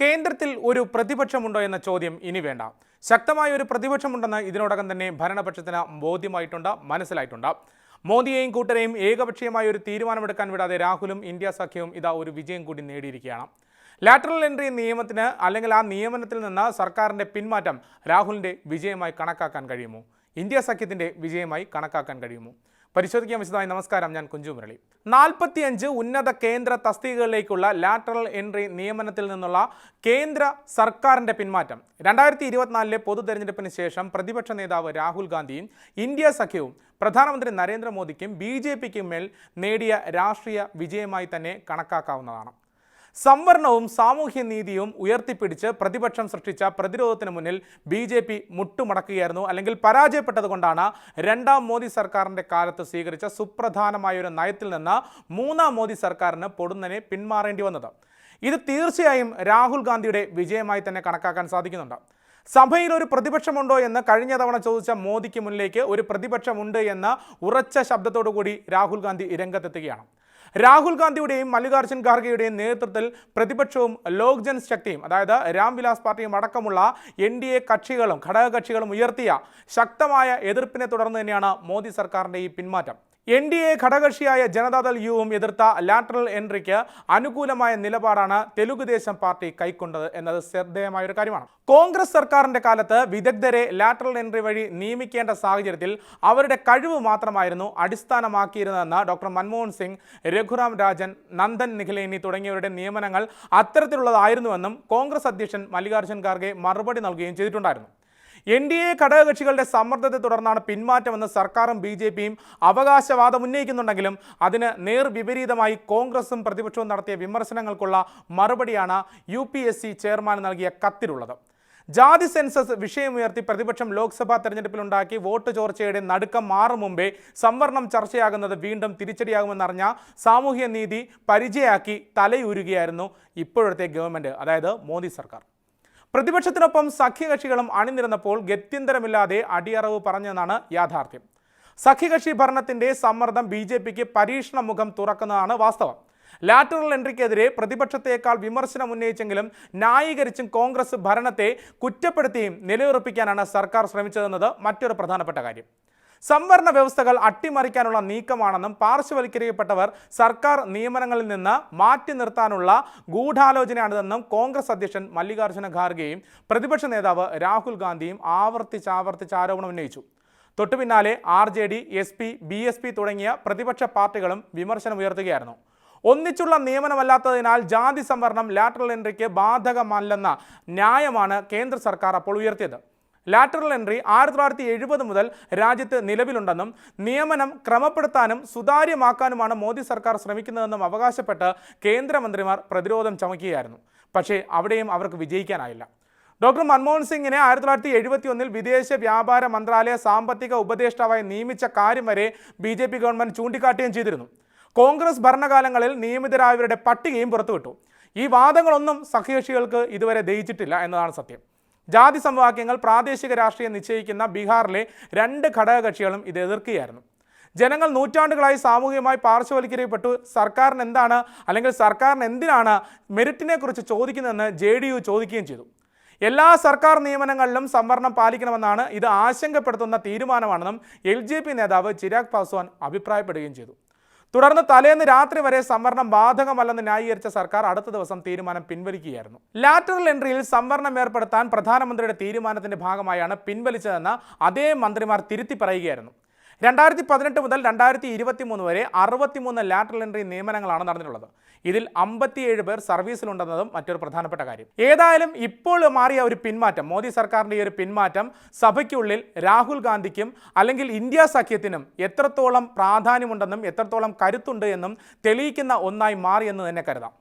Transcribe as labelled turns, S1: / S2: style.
S1: കേന്ദ്രത്തിൽ ഒരു പ്രതിപക്ഷമുണ്ടോ എന്ന ചോദ്യം ഇനി വേണ്ട. ശക്തമായ ഒരു പ്രതിപക്ഷമുണ്ടെന്ന് ഇതിനോടകം തന്നെ ഭരണപക്ഷത്തിന് ബോധ്യമായിട്ടുണ്ട് മനസ്സിലായിട്ടുണ്ട്. മോദിയെയും കൂട്ടരെയും ഏകപക്ഷീയമായ ഒരു തീരുമാനമെടുക്കാൻ വിടാതെ രാഹുലും ഇന്ത്യ സഖ്യവും ഇതാ ഒരു വിജയം കൂടി നേടിയിരിക്കുകയാണ്. ലാറ്ററൽ എൻട്രി നിയമത്തിന് അല്ലെങ്കിൽ ആ നിയമനത്തിൽ നിന്ന് സർക്കാരിന്റെ പിന്മാറ്റം രാഹുലിന്റെ വിജയമായി കണക്കാക്കാൻ കഴിയുമോ? ഇന്ത്യ സഖ്യത്തിന്റെ വിജയമായി കണക്കാക്കാൻ കഴിയുമോ? പരിശോധിക്കാൻ വിശദമായി നമസ്കാരം ഞാൻ കുഞ്ചു മുരളി. നാൽപ്പത്തിയഞ്ച് ഉന്നത കേന്ദ്ര തസ്തികകളിലേക്കുള്ള ലാറ്ററൽ എൻട്രി നിയമനത്തിൽ നിന്നുള്ള കേന്ദ്ര സർക്കാരിന്റെ പിന്മാറ്റം. രണ്ടായിരത്തി ഇരുപത്തിനാലിലെ പൊതു തെരഞ്ഞെടുപ്പിന് ശേഷം പ്രതിപക്ഷ നേതാവ് രാഹുൽ ഗാന്ധിയും ഇന്ത്യ സഖ്യവും പ്രധാനമന്ത്രി നരേന്ദ്രമോദിക്കും ബി ജെ പിക്കും മേൽ നേടിയ രാഷ്ട്രീയ വിജയമായി തന്നെ കണക്കാക്കാവുന്നതാണ്. സംവരണവും സാമൂഹ്യ നീതിയും ഉയർത്തിപ്പിടിച്ച് പ്രതിപക്ഷം സൃഷ്ടിച്ച പ്രതിരോധത്തിന് മുന്നിൽ ബി ജെ പി മുട്ടുമടക്കുകയായിരുന്നു. അല്ലെങ്കിൽ പരാജയപ്പെട്ടതുകൊണ്ടാണ് രണ്ടാം മോദി സർക്കാരിന്റെ കാലത്ത് സ്വീകരിച്ച സുപ്രധാനമായ ഒരു നയത്തിൽ നിന്ന് മൂന്നാം മോദി സർക്കാരിന് പൊടുന്നനെ പിന്മാറേണ്ടി വന്നത്. ഇത് തീർച്ചയായും രാഹുൽ ഗാന്ധിയുടെ വിജയമായി തന്നെ കണക്കാക്കാൻ സാധിക്കുന്നുണ്ട്. സഭയിൽ ഒരു പ്രതിപക്ഷമുണ്ടോ എന്ന് കഴിഞ്ഞ തവണ ചോദിച്ച മോദിക്ക് മുന്നിലേക്ക് ഒരു പ്രതിപക്ഷമുണ്ട് എന്ന ഉറച്ച ശബ്ദത്തോടു കൂടി രാഹുൽ ഗാന്ധി രംഗത്തെത്തുകയാണ് രാഹുൽ ഗാന്ധിയുടെയും മല്ലികാർജുൻ ഖാർഗെയുടെയും നേതൃത്വത്തിൽ പ്രതിപക്ഷവും ലോക് ജൻ ശക്തിയും അതായത് രാംവിലാസ് പാർട്ടിയും അടക്കമുള്ള എൻ ഡി എ കക്ഷികളും ഘടകകക്ഷികളും ഉയർത്തിയ ശക്തമായ എതിർപ്പിനെ തുടർന്ന് തന്നെയാണ് മോദി സർക്കാരിന്റെ ഈ പിന്മാറ്റം. എൻ ഡി എ ഘടകകക്ഷിയായ ജനതാദൾ യുവും എതിർത്ത ലാറ്ററൽ എൻട്രിക്ക് അനുകൂലമായ നിലപാടാണ് തെലുഗുദേശം പാർട്ടി കൈക്കൊണ്ടത് എന്നത് ശ്രദ്ധേയമായ ഒരു കാര്യമാണ്. കോൺഗ്രസ് സർക്കാരിന്റെ കാലത്ത് വിദഗ്ധരെ ലാറ്ററൽ എൻട്രി വഴി നിയമിക്കേണ്ട സാഹചര്യത്തിൽ അവരുടെ കഴിവ് മാത്രമായിരുന്നു അടിസ്ഥാനമാക്കിയിരുന്നതെന്ന് ഡോക്ടർ മൻമോഹൻ സിംഗ് രഘുറാം രാജൻ നന്ദൻ നിഖിലേനി തുടങ്ങിയവരുടെ നിയമനങ്ങൾ അത്തരത്തിലുള്ളതായിരുന്നുവെന്നും കോൺഗ്രസ് അധ്യക്ഷൻ മല്ലികാർജുൻ ഖാർഗെ മറുപടി നൽകുകയും ചെയ്തിട്ടുണ്ടായിരുന്നു. എൻ ഡി എ ഘടകകക്ഷികളുടെ സമ്മർദ്ദത്തെ തുടർന്നാണ് പിന്മാറ്റമെന്ന് സർക്കാരും ബി ജെ പിയും അവകാശവാദം ഉന്നയിക്കുന്നുണ്ടെങ്കിലും അതിന് നേർവിപരീതമായി കോൺഗ്രസും പ്രതിപക്ഷവും നടത്തിയ വിമർശനങ്ങൾക്കുള്ള മറുപടിയാണ് U P S C chairman നൽകിയ കത്തിലുള്ളത്. ജാതി സെൻസസ് വിഷയമുയർത്തി പ്രതിപക്ഷം ലോക്സഭാ തെരഞ്ഞെടുപ്പിലുണ്ടാക്കി വോട്ട് ചോർച്ചയുടെ നടുക്കം മാറും മുമ്പേ സംവരണം ചർച്ചയാകുന്നത് വീണ്ടും തിരിച്ചടിയാകുമെന്നറിഞ്ഞ സാമൂഹ്യനീതി പരിചയാക്കി തലയൂരുകയായിരുന്നു ഇപ്പോഴത്തെ ഗവൺമെന്റ് അതായത് മോദി സർക്കാർ. പ്രതിപക്ഷത്തിനൊപ്പം സഖ്യകക്ഷികളും അണിനിരന്നപ്പോൾ ഗത്യന്തരമില്ലാതെ അടിയറവ് പറഞ്ഞെന്നാണ് യാഥാർത്ഥ്യം. സഖ്യകക്ഷി ഭരണത്തിന്റെ സമ്മർദ്ദം ബി ജെ പിക്ക് പരീക്ഷണ മുഖം തുറക്കുന്നതാണ് വാസ്തവം. ലാറ്ററൽ എൻട്രിക്കെതിരെ പ്രതിപക്ഷത്തേക്കാൾ വിമർശനം ഉന്നയിച്ചെങ്കിലും ന്യായീകരിച്ചും കോൺഗ്രസ് ഭരണത്തെ കുറ്റപ്പെടുത്തിയും നിലയുറപ്പിക്കാനാണ് സർക്കാർ ശ്രമിച്ചതെന്നത് മറ്റൊരു പ്രധാനപ്പെട്ട കാര്യം. സംവരണ വ്യവസ്ഥകൾ അട്ടിമറിക്കാനുള്ള നീക്കമാണെന്നും പാർശ്വവൽക്കരിക്കപ്പെട്ടവർ സർക്കാർ നിയമനങ്ങളിൽ നിന്ന് മാറ്റി നിർത്താനുള്ള ഗൂഢാലോചനയാണിതെന്നും കോൺഗ്രസ് അധ്യക്ഷൻ മല്ലികാർജുന ഖാർഗെയും പ്രതിപക്ഷ നേതാവ് രാഹുൽ ഗാന്ധിയും ആവർത്തിച്ചാവർത്തിച്ച് ആരോപണം ഉന്നയിച്ചു. തൊട്ടു പിന്നാലെ R J D S P B S P തുടങ്ങിയ പ്രതിപക്ഷ പാർട്ടികളും വിമർശനം ഉയർത്തുകയായിരുന്നു. ഒന്നിച്ചുള്ള നിയമനമല്ലാത്തതിനാൽ ജാതി സംവരണം ലാറ്ററൽ എൻട്രിക്ക് ബാധകമല്ലെന്ന ന്യായമാണ് കേന്ദ്ര സർക്കാർ അപ്പോൾ ഉയർത്തിയത്. ലാറ്ററൽ എൻട്രി ആയിരത്തി തൊള്ളായിരത്തി എഴുപത് മുതൽ രാജ്യത്ത് നിലവിലുണ്ടെന്നും നിയമനം ക്രമപ്പെടുത്താനും സുതാര്യമാക്കാനുമാണ് മോദി സർക്കാർ ശ്രമിക്കുന്നതെന്നും അവകാശപ്പെട്ട് കേന്ദ്രമന്ത്രിമാർ പ്രതിരോധം ചമക്കുകയായിരുന്നു പക്ഷേ അവിടെയും അവർക്ക് വിജയിക്കാനായില്ല. ഡോക്ടർ മൻമോഹൻ സിംഗിനെ ആയിരത്തി തൊള്ളായിരത്തി എഴുപത്തി ഒന്നിൽ വിദേശ വ്യാപാര മന്ത്രാലയ സാമ്പത്തിക ഉപദേഷ്ടാവായി നിയമിച്ച കാര്യം വരെ ബി ജെ പി ഗവൺമെന്റ് ചൂണ്ടിക്കാട്ടുകയും ചെയ്തിരുന്നു. കോൺഗ്രസ് ഭരണകാലങ്ങളിൽ നിയമിതരായവരുടെ പട്ടികയും പുറത്തുവിട്ടു. ഈ വാദങ്ങളൊന്നും സഖ്യകക്ഷികൾക്ക് ഇതുവരെ ദയിച്ചിട്ടില്ല എന്നതാണ് സത്യം. ജാതി സമവാക്യങ്ങൾ പ്രാദേശിക രാഷ്ട്രീയം നിശ്ചയിക്കുന്ന ബീഹാറിലെ രണ്ട് ഘടകകക്ഷികളും ഇത് എതിർക്കുകയായിരുന്നു. ജനങ്ങൾ നൂറ്റാണ്ടുകളായി സാമൂഹികമായി പാർശ്വവൽക്കരിക്കപ്പെട്ടു. സർക്കാരിന് എന്താണ് അല്ലെങ്കിൽ സർക്കാരിന് എന്തിനാണ് മെറിറ്റിനെ കുറിച്ച് ചോദിക്കുന്നതെന്ന് ജെ ഡി യു ചോദിക്കുകയും ചെയ്തു. എല്ലാ സർക്കാർ നിയമനങ്ങളിലും സംവരണം പാലിക്കണമെന്നാണ് ഇത് ആശങ്കപ്പെടുത്തുന്ന തീരുമാനമാണെന്നും എൽ നേതാവ് ചിരാഗ് പാസ്വാൻ അഭിപ്രായപ്പെടുകയും ചെയ്തു. തുടർന്ന് തലേന്ന് രാത്രി വരെ സംവരണം ബാധകമല്ലെന്ന് ന്യായീകരിച്ച സർക്കാർ അടുത്ത ദിവസം തീരുമാനം പിൻവലിക്കുകയായിരുന്നു. ലാറ്ററൽ എൻട്രിയിൽ സംവരണം ഏർപ്പെടുത്താൻ പ്രധാനമന്ത്രിയുടെ തീരുമാനത്തിന്റെ ഭാഗമായാണ് പിൻവലിച്ചതെന്ന് അതേ മന്ത്രിമാർ തിരുത്തി പറയുകയായിരുന്നു. രണ്ടായിരത്തി പതിനെട്ട് മുതൽ രണ്ടായിരത്തി ഇരുപത്തി മൂന്ന് വരെ അറുപത്തിമൂന്ന് ലാറ്ററൽ എൻട്രി നിയമനങ്ങളാണ് നടന്നിട്ടുള്ളത്. ഇതിൽ അമ്പത്തിയേഴ് പേർ സർവീസിലുണ്ടെന്നതും മറ്റൊരു പ്രധാനപ്പെട്ട കാര്യം. ഏതായാലും ഇപ്പോൾ മാറിയ ഒരു പിന്മാറ്റം മോദി സർക്കാരിന്റെ ഈ ഒരു പിന്മാറ്റം സഭയ്ക്കുള്ളിൽ രാഹുൽ ഗാന്ധിക്കും അല്ലെങ്കിൽ ഇന്ത്യ സഖ്യത്തിനും എത്രത്തോളം പ്രാധാന്യമുണ്ടെന്നും എത്രത്തോളം കരുത്തുണ്ട് എന്നും തെളിയിക്കുന്ന ഒന്നായി മാറിയെന്ന് തന്നെ കരുതാം.